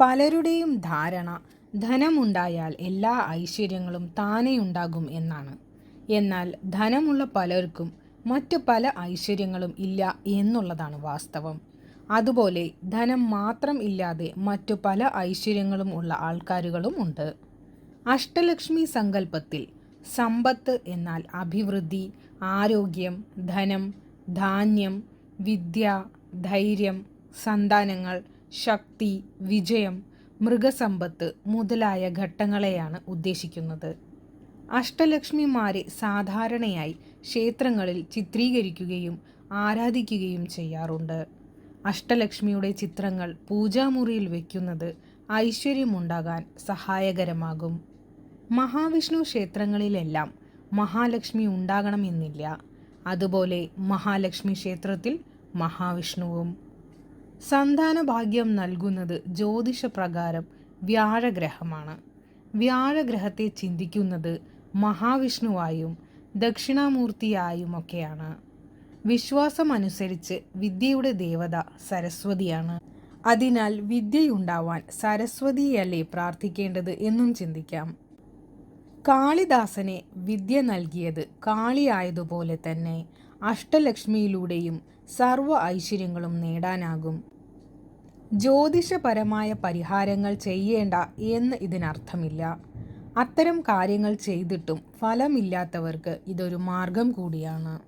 പലരുടെയും ധാരണ ധനമുണ്ടായാൽ എല്ലാ ഐശ്വര്യങ്ങളും താനേ ഉണ്ടാകും എന്നാണ്. എന്നാൽ ധനമുള്ള പലർക്കും മറ്റു പല ഐശ്വര്യങ്ങളും ഇല്ല എന്നുള്ളതാണ് വാസ്തവം. അതുപോലെ ധനം മാത്രം ഇല്ലാതെ മറ്റു പല ഐശ്വര്യങ്ങളും ഉള്ള ആൾക്കാരുകളും ഉണ്ട്. അഷ്ടലക്ഷ്മി സങ്കല്പത്തിൽ സമ്പത്ത് എന്നാൽ അഭിവൃദ്ധി ആരോഗ്യം ധനം ധാന്യം വിദ്യ ധൈര്യം സന്താനങ്ങൾ ശക്തി വിജയം മൃഗസമ്പത്ത് മുതലായ ഘട്ടങ്ങളെയാണ് ഉദ്ദേശിക്കുന്നത്. അഷ്ടലക്ഷ്മിമാരെ സാധാരണയായി ക്ഷേത്രങ്ങളിൽ ചിത്രീകരിക്കുകയും ആരാധിക്കുകയും ചെയ്യാറുണ്ട്. അഷ്ടലക്ഷ്മിയുടെ ചിത്രങ്ങൾ പൂജാമുറിയിൽ വയ്ക്കുന്നത് ഐശ്വര്യമുണ്ടാകാൻ സഹായകരമാകും. മഹാവിഷ്ണു ക്ഷേത്രങ്ങളിലെല്ലാം മഹാലക്ഷ്മി ഉണ്ടാകണമെന്നില്ല. അതുപോലെ മഹാലക്ഷ്മി ക്ഷേത്രത്തിൽ മഹാവിഷ്ണുവും സന്താന ഭാഗ്യം നൽകുന്നത് ജ്യോതിഷപ്രകാരം വ്യാഴഗ്രഹമാണ്. വ്യാഴഗ്രഹത്തെ ചിന്തിക്കുന്നത് മഹാവിഷ്ണുവായും ദക്ഷിണാമൂർത്തിയായുമൊക്കെയാണ് വിശ്വാസമനുസരിച്ച് വിദ്യയുടെ ദേവത സരസ്വതിയാണ്. അതിനാൽ വിദ്യയുണ്ടാവാൻ സരസ്വതിയല്ലേ പ്രാർത്ഥിക്കേണ്ടത് എന്നും ചിന്തിക്കാം. കാളിദാസനെ വിദ്യ നൽകിയത് കാളിയായതുപോലെ തന്നെ അഷ്ടലക്ഷ്മിയിലൂടെയും സർവ ഐശ്വര്യങ്ങളും നേടാനാകും. ജ്യോതിഷപരമായ പരിഹാരങ്ങൾ ചെയ്യേണ്ട എന്ന് ഇതിനർത്ഥമില്ല. അത്തരം കാര്യങ്ങൾ ചെയ്തിട്ടും ഫലമില്ലാത്തവർക്ക് ഇതൊരു മാർഗം കൂടിയാണ്.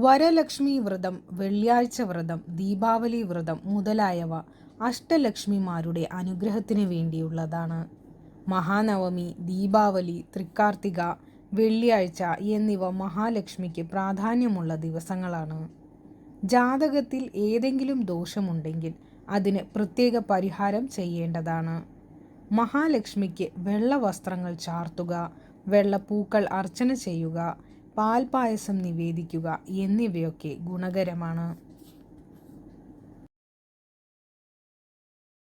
വരലക്ഷ്മി വ്രതം വെള്ളിയാഴ്ച വ്രതം ദീപാവലി വ്രതം മുതലായവ അഷ്ടലക്ഷ്മിമാരുടെ അനുഗ്രഹത്തിന് വേണ്ടിയുള്ളതാണ്. മഹാനവമി ദീപാവലി തൃക്കാർത്തിക വെള്ളിയാഴ്ച എന്നിവ മഹാലക്ഷ്മിക്ക് പ്രാധാന്യമുള്ള ദിവസങ്ങളാണ്. ജാതകത്തിൽ ഏതെങ്കിലും ദോഷമുണ്ടെങ്കിൽ അതിന് പ്രത്യേക പരിഹാരം ചെയ്യേണ്ടതാണ്. മഹാലക്ഷ്മിക്ക് വെള്ള വസ്ത്രങ്ങൾ ചാർത്തുക വെള്ളപ്പൂക്കൾ അർച്ചന ചെയ്യുക പാൽപായസം നിവേദിക്കുക എന്നിവയൊക്കെ ഗുണകരമാണ്.